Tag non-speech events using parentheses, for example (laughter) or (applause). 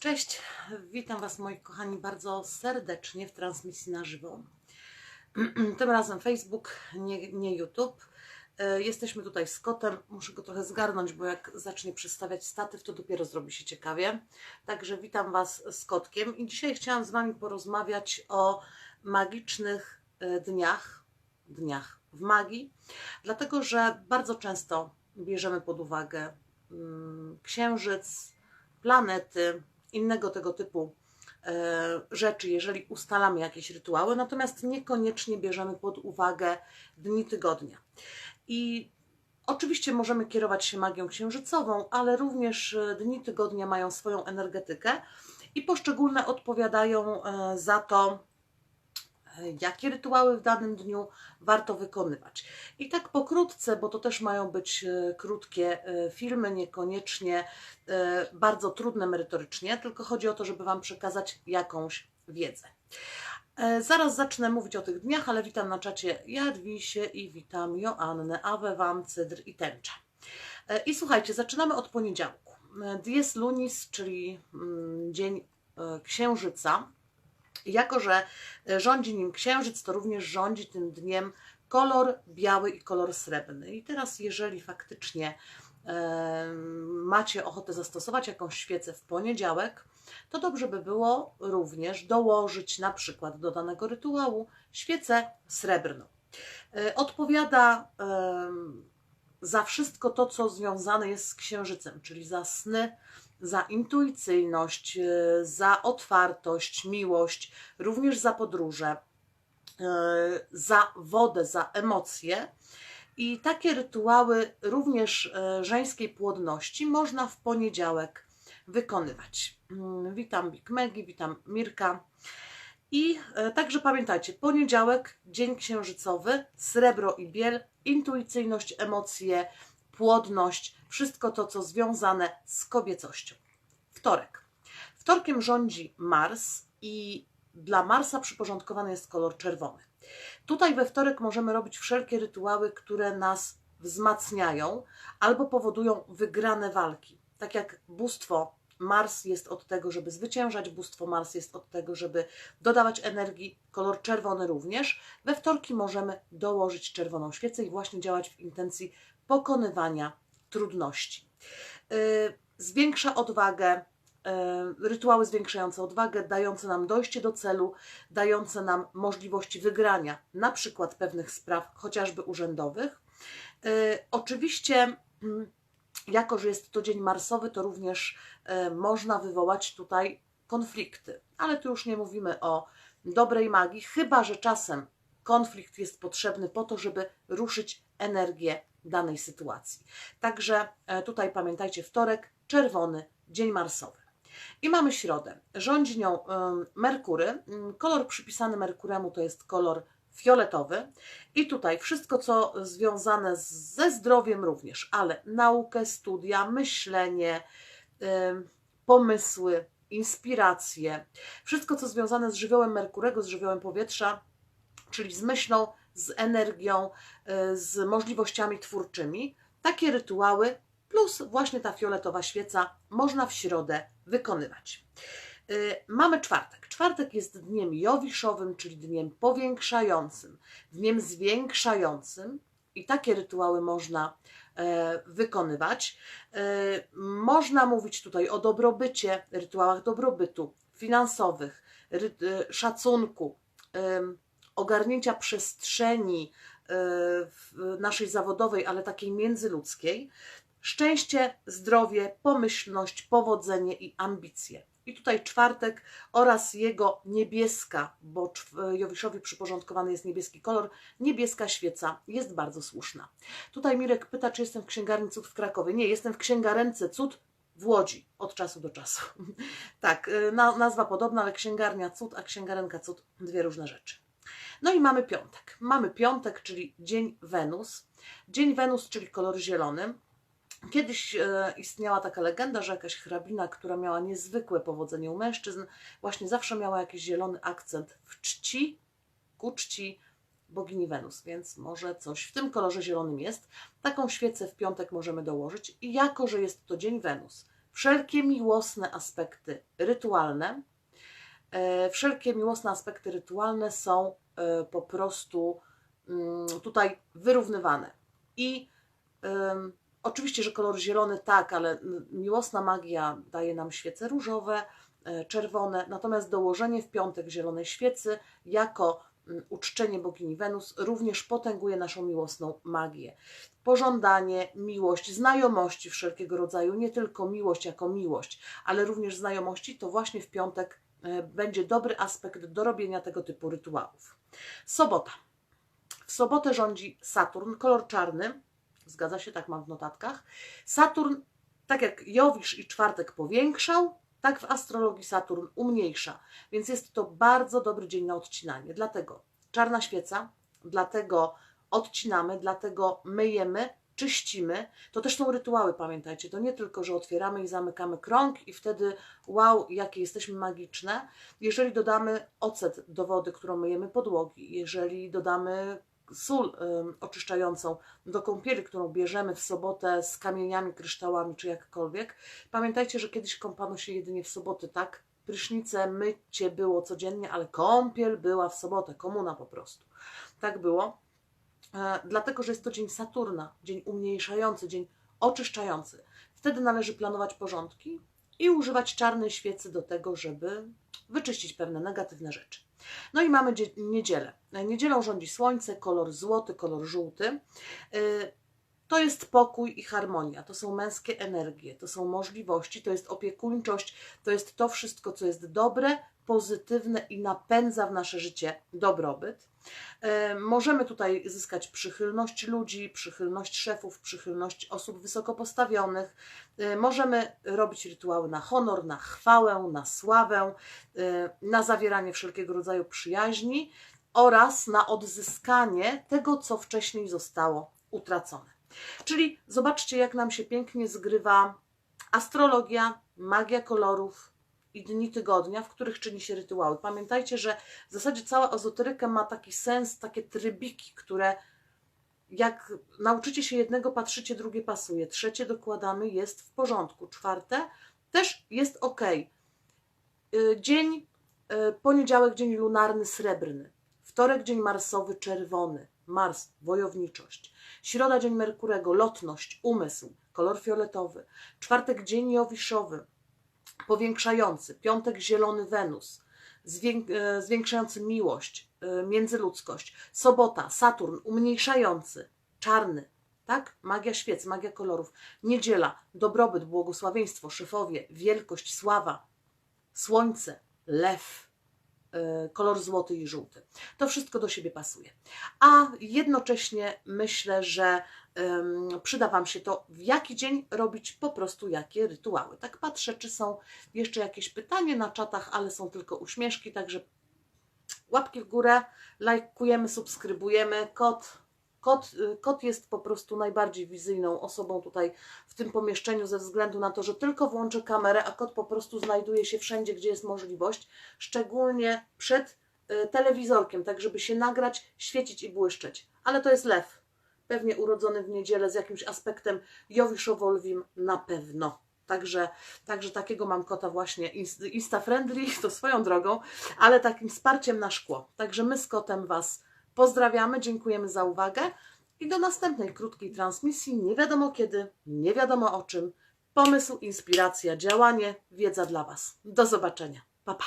Cześć, witam Was moi kochani bardzo serdecznie w transmisji na żywo. (clears throat) Tym razem Facebook, nie, nie YouTube. E, Jesteśmy tutaj z kotem. Muszę go trochę zgarnąć, bo jak zacznie przestawiać statyw, to dopiero zrobi się ciekawie. Także witam Was z kotkiem i dzisiaj chciałam z Wami porozmawiać o magicznych e, dniach, dniach w magii, dlatego że bardzo często bierzemy pod uwagę mm, księżyc, planety, innego tego typu e, rzeczy, jeżeli ustalamy jakieś rytuały, natomiast niekoniecznie bierzemy pod uwagę dni tygodnia. I oczywiście możemy kierować się magią księżycową, ale również e, dni tygodnia mają swoją energetykę i poszczególne odpowiadają e, za to, jakie rytuały w danym dniu warto wykonywać. I tak pokrótce, bo to też mają być e, krótkie e, filmy, niekoniecznie e, bardzo trudne merytorycznie, tylko chodzi o to, żeby Wam przekazać jakąś wiedzę. Zaraz zacznę mówić o tych dniach, ale witam na czacie Jadwisie i witam Joannę, Awe Wam, Cydr i Tęcza. I słuchajcie, zaczynamy od poniedziałku. Dies Lunis, czyli mm, dzień księżyca. Jako, że e, rządzi nim księżyc, to również rządzi tym dniem kolor biały i kolor srebrny. I teraz, jeżeli faktycznie e, macie ochotę zastosować jakąś świecę w poniedziałek, to dobrze by było również dołożyć na przykład do danego rytuału świecę srebrną. E, Odpowiada za wszystko to, co związane jest z księżycem, czyli za sny, za intuicyjność, e, za otwartość, miłość, również za podróże, e, za wodę, za emocje. I takie rytuały również e, żeńskiej płodności można w poniedziałek wykonywać. Mm, Witam Big Megi, witam Mirka. I także pamiętajcie, poniedziałek, dzień księżycowy, srebro i biel, intuicyjność, emocje, płodność, wszystko to, co związane z kobiecością. Wtorek. Wtorkiem rządzi Mars i dla Marsa przyporządkowany jest kolor czerwony. Tutaj we wtorek możemy robić wszelkie rytuały, które nas wzmacniają albo powodują wygrane walki. Tak jak bóstwo Mars jest od tego, żeby zwyciężać, bóstwo Mars jest od tego, żeby dodawać energii, kolor czerwony również. We wtorki możemy dołożyć czerwoną świecę i właśnie działać w intencji pokonywania trudności. Yy, Zwiększa odwagę, yy, rytuały zwiększające odwagę, dające nam dojście do celu, dające nam możliwości wygrania na przykład pewnych spraw, chociażby urzędowych. Yy, Oczywiście, mm, jako że jest to dzień marsowy, to również można wywołać tutaj konflikty. Ale tu już nie mówimy o dobrej magii, chyba że czasem konflikt jest potrzebny po to, żeby ruszyć energię danej sytuacji. Także e, tutaj pamiętajcie, wtorek, czerwony, dzień marsowy. I mamy środę. Rządzi nią Merkury. Mm, Kolor przypisany Merkuremu to jest kolor fioletowy. I tutaj wszystko, co związane ze zdrowiem również, ale naukę, studia, myślenie, pomysły, inspiracje, wszystko, co związane z żywiołem Merkurego, z żywiołem powietrza, czyli z myślą, z energią, y, z możliwościami twórczymi. Takie rytuały plus właśnie ta fioletowa świeca można w środę wykonywać. Y, Mamy czwartek. Czwartek jest dniem jowiszowym, czyli dniem powiększającym, dniem zwiększającym i takie rytuały można e, wykonywać. E, Można mówić tutaj o dobrobycie, rytuałach dobrobytu, finansowych, e, szacunku, ogarnięcia przestrzeni e, naszej zawodowej, ale takiej międzyludzkiej. Szczęście, zdrowie, pomyślność, powodzenie i ambicje. I tutaj czwartek oraz jego niebieska, bo Jowiszowi przyporządkowany jest niebieski kolor, niebieska świeca jest bardzo słuszna. Tutaj Mirek pyta, czy jestem w księgarni Cud w Krakowie. Nie, jestem w księgarence Cud w Łodzi od czasu do czasu. (laughs) tak, na, nazwa podobna, ale księgarnia Cud, a księgarenka Cud dwie różne rzeczy. No i mamy piątek. Mamy piątek, czyli dzień Wenus. Dzień Wenus, czyli kolor zielony. Kiedyś e, istniała taka legenda, że jakaś hrabina, która miała niezwykłe powodzenie u mężczyzn, właśnie zawsze miała jakiś zielony akcent w czci, ku czci bogini Wenus, więc może coś w tym kolorze zielonym jest. Taką świecę w piątek możemy dołożyć i jako, że jest to dzień Wenus, wszelkie miłosne aspekty rytualne, e, wszelkie miłosne aspekty rytualne są po prostu mm, tutaj wyrównywane. I oczywiście, że kolor zielony tak, ale miłosna magia daje nam świece różowe, e, czerwone, natomiast dołożenie w piątek zielonej świecy jako uczczenie bogini Wenus również potęguje naszą miłosną magię. Pożądanie, miłość, znajomości wszelkiego rodzaju, nie tylko miłość jako miłość, ale również znajomości, to właśnie w piątek e, będzie dobry aspekt do robienia tego typu rytuałów. Sobota. W sobotę rządzi Saturn, kolor czarny. Zgadza się, tak mam w notatkach. Saturn, tak jak Jowisz i czwartek powiększał, tak w astrologii Saturn umniejsza. Więc jest to bardzo dobry dzień na odcinanie. Dlatego czarna świeca, dlatego odcinamy, dlatego myjemy, czyścimy. To też są rytuały, pamiętajcie. To nie tylko, że otwieramy i zamykamy krąg i wtedy wow, jakie jesteśmy magiczne. Jeżeli dodamy ocet do wody, którą myjemy podłogi, jeżeli dodamy sól oczyszczającą do kąpieli, którą bierzemy w sobotę z kamieniami, kryształami czy jakkolwiek, pamiętajcie, że kiedyś kąpano się jedynie w soboty, tak? Prysznice, mycie było codziennie, ale kąpiel była w sobotę, komuna po prostu. Tak było. E, dlatego, że jest to dzień Saturna, dzień umniejszający, dzień oczyszczający. Wtedy należy planować porządki i używać czarnej świecy do tego, żeby wyczyścić pewne negatywne rzeczy. No i mamy dzie- niedzielę. Niedzielą rządzi słońce, kolor złoty, kolor żółty. Y, To jest pokój i harmonia, to są męskie energie, to są możliwości, to jest opiekuńczość, to jest to wszystko, co jest dobre, pozytywne i napędza w nasze życie dobrobyt. E, Możemy tutaj zyskać przychylność ludzi, przychylność szefów, przychylność osób wysoko postawionych. E, Możemy robić rytuały na honor, na chwałę, na sławę, e, na zawieranie wszelkiego rodzaju przyjaźni oraz na odzyskanie tego, co wcześniej zostało utracone. Czyli zobaczcie, jak nam się pięknie zgrywa astrologia, magia kolorów i dni tygodnia, w których czyni się rytuały. Pamiętajcie, że w zasadzie cała ezoteryka ma taki sens, takie trybiki, które jak nauczycie się jednego, patrzycie, drugie pasuje, trzecie dokładamy, jest w porządku, czwarte też jest ok. Dzień, y, poniedziałek, dzień lunarny, srebrny, wtorek, dzień marsowy, czerwony, Mars, wojowniczość, środa, dzień Merkurego, lotność, umysł, kolor fioletowy, czwartek, dzień jowiszowy, powiększający, piątek, zielony Wenus, e, zwiększający miłość, e, międzyludzkość, sobota, Saturn, umniejszający, czarny, tak? Magia świec, magia kolorów, niedziela, dobrobyt, błogosławieństwo, szefowie, wielkość, sława, słońce, lew, e, kolor złoty i żółty. To wszystko do siebie pasuje. A jednocześnie myślę, że przyda Wam się to, w jaki dzień robić po prostu jakie rytuały. Tak patrzę, czy są jeszcze jakieś pytania na czatach, ale są tylko uśmieszki, także łapki w górę, lajkujemy, subskrybujemy. Kot, kot, y, kot jest po prostu najbardziej wizyjną osobą tutaj w tym pomieszczeniu ze względu na to, że tylko włączę kamerę, a kot po prostu znajduje się wszędzie, gdzie jest możliwość, szczególnie przed y, telewizorkiem, tak żeby się nagrać, świecić i błyszczeć. Ale to jest lew. Pewnie urodzony w niedzielę z jakimś aspektem jowiszowolwim na pewno. Także, także takiego mam kota właśnie ins- insta-friendly, (laughs) to swoją drogą, ale takim wsparciem na szkło. Także my z kotem Was pozdrawiamy, dziękujemy za uwagę i do następnej krótkiej transmisji. Nie wiadomo kiedy, nie wiadomo o czym. Pomysł, inspiracja, działanie, wiedza dla Was. Do zobaczenia. Pa, pa.